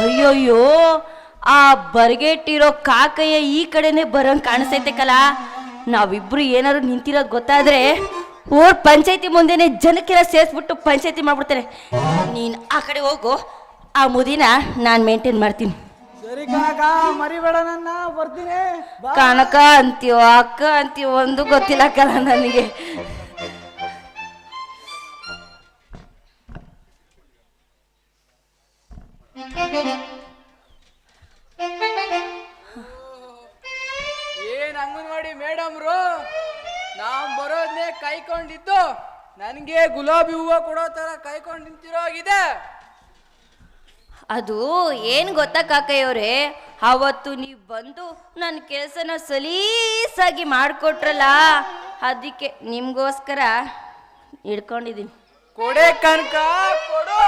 ಅಯ್ಯೋಯ್ಯೋ ಆ ಬರ್ಗೆಟ್ಟಿರೋ ಕಾಕಯ್ಯ ಈ ಕಡೆನೆ ಬರಂಗ್ ಕಾಣಿಸ್ತೈತೆ ಕಲ. ನಾವಿಬ್ರು ಏನಾದ್ರು ನಿಂತಿರೋದು ಗೊತ್ತಾದ್ರೆ ಊರ್ ಪಂಚಾಯತಿ ಮುಂದೆನೆ ಜನಕ್ಕೆಲ್ಲ ಸೇರಿಸ್ಬಿಟ್ಟು ಪಂಚಾಯತಿ ಮಾಡ್ಬಿಡ್ತಾರೆ. ನೀನ್ ಆ ಕಡೆ ಹೋಗು ಆ ಮುದಿನ ನಾನು ಮೇಂಟೈನ್ ಮಾಡ್ತೀನಿ. ಸರಿ ಕನಕ ಮರಿಬೇಡ ನನ್ನ ಬರ್ತೀನಿ. ಬಾ. ಕನಕ ಅಂತೀವೋ ಅಕ್ಕ ಅಂತೀವೋ ಒಂದು ಗೊತ್ತಿಲ್ಲ ಕಲ ನನಗೆ. ಅಂಗನವಾಡಿ ಮೇಡಮ್ರು ನಾವು ಬರೋದ್ನೇ ಕಾಯ್ಕೊಂಡಿದ್ದು ನನಗೆ ಗುಲಾಬಿ ಹೂವ ಕೊಡೋ ತರ ಕಾಯ್ಕೊಂಡು ನಿಂತಿರೋ ಆಗಿದೆ ಅದು ಏನು ಗೊತ್ತಾ ಕಾಕಯ್ಯವ್ರೆ? ಅವತ್ತು ನೀವು ಬಂದು ನನ್ನ ಕೆಲಸನ ಸಲೀಸಾಗಿ ಮಾಡಿಕೊಟ್ರಲ್ಲ ಅದಕ್ಕೆ ನಿಮಗೋಸ್ಕರ ಇಡ್ಕೊಂಡಿದ್ದೀನಿ ಕೊಡೆ ಕನಕ ಕೊಡು.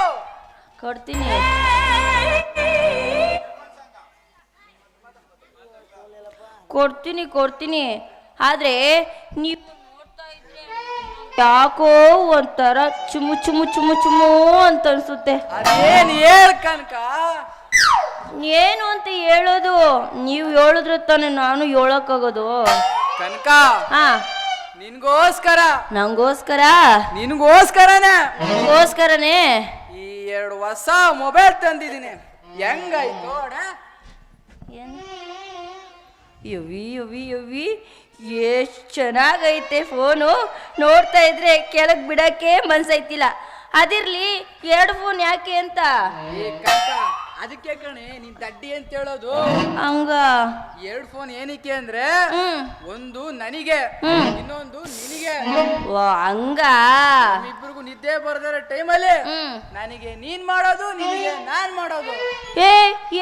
ಕೊಡ್ತೀನಿ. ಕೊಡ್ತೀನಿ ಕೊಡ್ತೀನಿ. ಆದರೆ ನೀವು ಯಾಕೋ ಒಂಥರ ಚುಮು ಚುಮು ಚುಮು ಚುಮು ಅಂತ ಅನ್ಸುತ್ತೆ. ಅದೇನ್ ಹೇಳ ಕನಕ? ಏನು ಅಂತ ಹೇಳೋದು? ನೀವು ಹೇಳಿದ್ರೆ ತಾನೆ ನಾನು ಹೇಳಕ್ಕಾಗೋದು. ಕನಕ ಹಾ. ನಿನ್ಗೋಸ್ಕರ. ನಂಗೋಸ್ಕರ? ನಿನ್ಗೋಸ್ಕರನೇ. ನಂಗೋಸ್ಕರನೇ ಈ ಎರಡು ಹೊಸ ಮೊಬೈಲ್ ತಂದಿದ್ದೀನಿ. ಹೆಂಗಾಯ್ತು ಅಣ್ಣ? ಯವಿ ಯವಿ ಯವಿ ಎಷ್ಟು ಚೆನ್ನಾಗೈತೆ ಫೋನು. ನೋಡ್ತಾ ಇದ್ರೆ ಕೆಳಗೆ ಬಿಡಕ್ಕೆ ಮನ್ಸೈತಿಲ್ಲ. ಅದಿರ್ಲಿ, ಎರಡು ಫೋನ್ ಯಾಕೆ ಅಂತ? ಅದಕ್ಕೆ ಕಣೆ ನೀನ್ ದಡ್ಡಿ ಅಂತ ಹೇಳೋದು. ಹಂಗ? ಎರಡ್ ಫೋನ್ ಏನಕ್ಕೆ ಅಂದ್ರೆ ಒಂದು ನನಗೆ ಇನ್ನೊಂದು ನಿನಗೆ. ಓ ಹಂಗ? ಇಬ್ಬರಿಗೂ ನಿದ್ದೆ ಬರದಾರ ಟೈಮಲ್ಲಿ ನನಗೆ ನೀನ್ ಮಾಡೋದು ನಿನಗೆ ನಾನ್ ಮಾಡೋದು. ಏ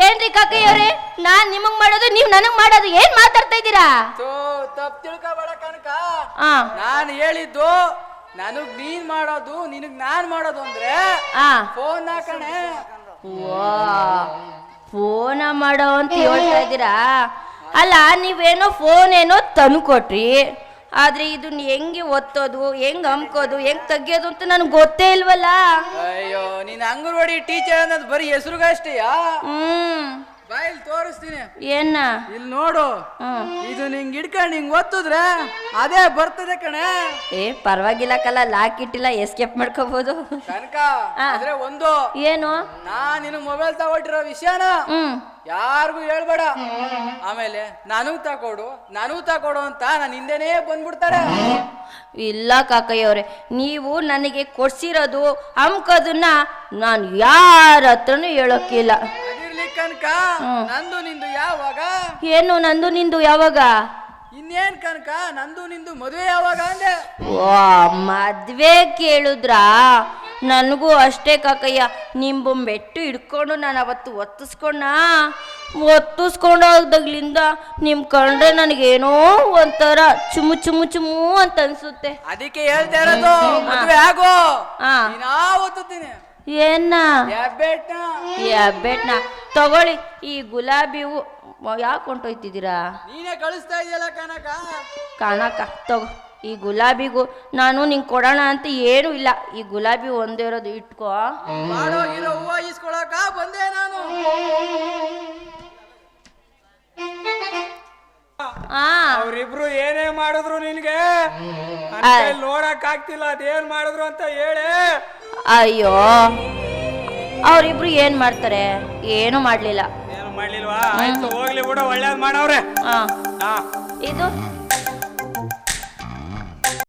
ಏನ್ರಿ ಕಾಕಯ್ಯವ್ರೆ ನಾನ್ ನಿಮಗ್ ಮಾಡೋದು ನೀವ್ ನನಗ್ ಮಾಡೋದು ಏನ್ ಮಾತಾಡ್ತಾ ಇದ್ದೀರಾ? ತೋ ತಪ್ಪು ತಿಳ್ಕೊಬೇಡ ಕನಕ. ನಾನು ಹೇಳಿದ್ದು ನನಗ್ ನೀನ್ ಮಾಡೋದು ನಿನಗ್ ನಾನ್ ಮಾಡೋದು ಅಂದ್ರೆ ಫೋನ್ ಹಾಕಣೆ ಫೋನ ಮಾಡೋ ಅಂತ ಹೇಳ್ತಾ ಇದ್ದೀರಾ? ಅಲ್ಲ ನೀವೇನೋ ಫೋನ್ ಏನೋ ತಂದು ಕೊಟ್ರಿ. ಆದ್ರೆ ಇದನ್ನ ಹೆಂಗೆ ಒತ್ತೋದು ಹೆಂಗ್ ಹಮ್ಕೋದು ಹೆಂಗ್ ತೆಗಿಯೋದು ಅಂತ ನನಗೆ ಗೊತ್ತೇ ಇಲ್ವಲ್ಲ? ಅಯ್ಯೋ ನೀನ್ ಅಂಗನವಾಡಿ ಟೀಚರ್ ಅನ್ನೋದು ಬರೀ ಹೆಸರುಗಷ್ಟೇಯಾ? ಹ್ಮ್. ಬಾ ಇಲ್ಲಿ ತೋರಿಸ್ತೀನಿ. ಏನ? ಇಲ್ಲಿ ನೋಡು. ಇದು ನಿಂಗ್ ಹಿಡ್ಕೊಂಡು ನಿಂಗ್ ಒತ್ತಿದ್ರೆ ಅದೇ ಬರ್ತದೆ ಕಣೆ. ಏ ಪರವಾಗಿಲ್ಲ ಕಲ್ಲ ಲಾಕ್ ಇಟ್ಟಿಲ್ಲ ಎಸ್ಕೇಪ್ ಮಾಡ್ಕೋಬಹುದು ಕನಕ. ಆದ್ರೆ ಒಂದು. ಏನು? ನಾನ್ ನಿನ್ ಮೊಬೈಲ್ ತಗೊಟ್ಟಿರೋ ವಿಷಯನ ಯಾರಿಗೂ ಹೇಳ್ಬೇಡ. ಆಮೇಲೆ ನನಗ್ ತಕೊಡು ನನಗ್ ತಕೊಡು ಅಂತ ನಾನು ಹಿಂದೆನೇ ಬಂದ್ಬಿಡ್ತಾರೆ. ಇಲ್ಲ ಕಾಕಯ್ಯವ್ರೆ ನೀವು ನನಗೆ ಕೊಡ್ಸಿರೋದು ಅಮ್ಕೋದನ್ನ ನಾನು ಯಾರ ಹತ್ರನೂ ಹೇಳೋಕ್ಕಿಲ್ಲ. ಅದಿರ್ಲಿ ಕನಕ? ನಂದು ನಿಂದು ಯಾವಾಗ? ಏನು ನಂದು ನಿಂದು ಯಾವಾಗ? ಇನ್ನೇನ್ ಕನಕ? ನಂದು ನಿಂದು ಮದುವೆ ಯಾವಾಗ ಅಂದೆ? ಓ ಮದ್ವೆ ಕೇಳಿದ್ರಾ? ನನಗೂ ಅಷ್ಟೇ ಕಾಕಯ್ಯ. ನಿಂಬು ಮೆಟ್ಟು ಹಿಡ್ಕೊಂಡು ನಾನು ಅವತ್ತು ಒತ್ತಿಸ್ಕೊಂಡ? ಒತ್ತಿಸ್ಕೊಂಡೋದಾಗ್ಲಿಂದ ನಿಮ್ ಕಂಡ್ರೆ ನನಗೇನೋ ಒಂಥರ ಚುಮು ಚುಮು ಚುಮು ಅಂತ ಅನ್ಸುತ್ತೆ. ಅದಕ್ಕೆ ಹೇಳ್ತಾ ಇರೋದು ಮದುವೆ ಆಗೋ. ಒತ್ತುತ್ತೀನಿ. ಏನ? ತಗೊಳ್ಳಿ. ಈ ಗುಲಾಬಿ ಹೂ ಯಾಕೆ ಹೊಂಟೋಯ್ತಿದ್ದೀರಾ ನೀನೇ ಕಳಿಸ್ತಾ ಇದೆಯಲ್ಲ ಕನಕ? ಕಾಣಕ್ಕ ತಗೋ. ಈ ಗುಲಾಬಿಗೂ ನಾನು ನಿಂಗೆ ಕೊಡೋಣ ಅಂತ ಏನೂ ಇಲ್ಲ. ಈ ಗುಲಾಬಿ ಒಂದೇ ಇರೋದು ಇಟ್ಕೋ. ಹೂವ ಬಂದೆ ನಾನು. ಆ. ಅವ್ರಿಬ್ರು ಏನೇ ಮಾಡಿದ್ರು ನಿನ್ಗೆ. ನೋಡಕ್ ಆಗ್ತಿಲ್ಲ ಅದೇನ್ ಮಾಡಿದ್ರು ಅಂತ ಹೇಳಿ. ಅಯ್ಯೋ. ಅವರಿಬ್ರು ಏನ್ ಮಾಡ್ತಾರೆ? ಏನು ಮಾಡ್ಲಿಲ್ಲ. ಏನು ಮಾಡ್ಲಿಲ್ವಾ? ಆಯ್ತು ಹೋಗ್ಲಿ ಬಿಡು ಒಳ್ಳೇದ್ ಮಾಡವ್ರೆ. ಹಾ. ಇದು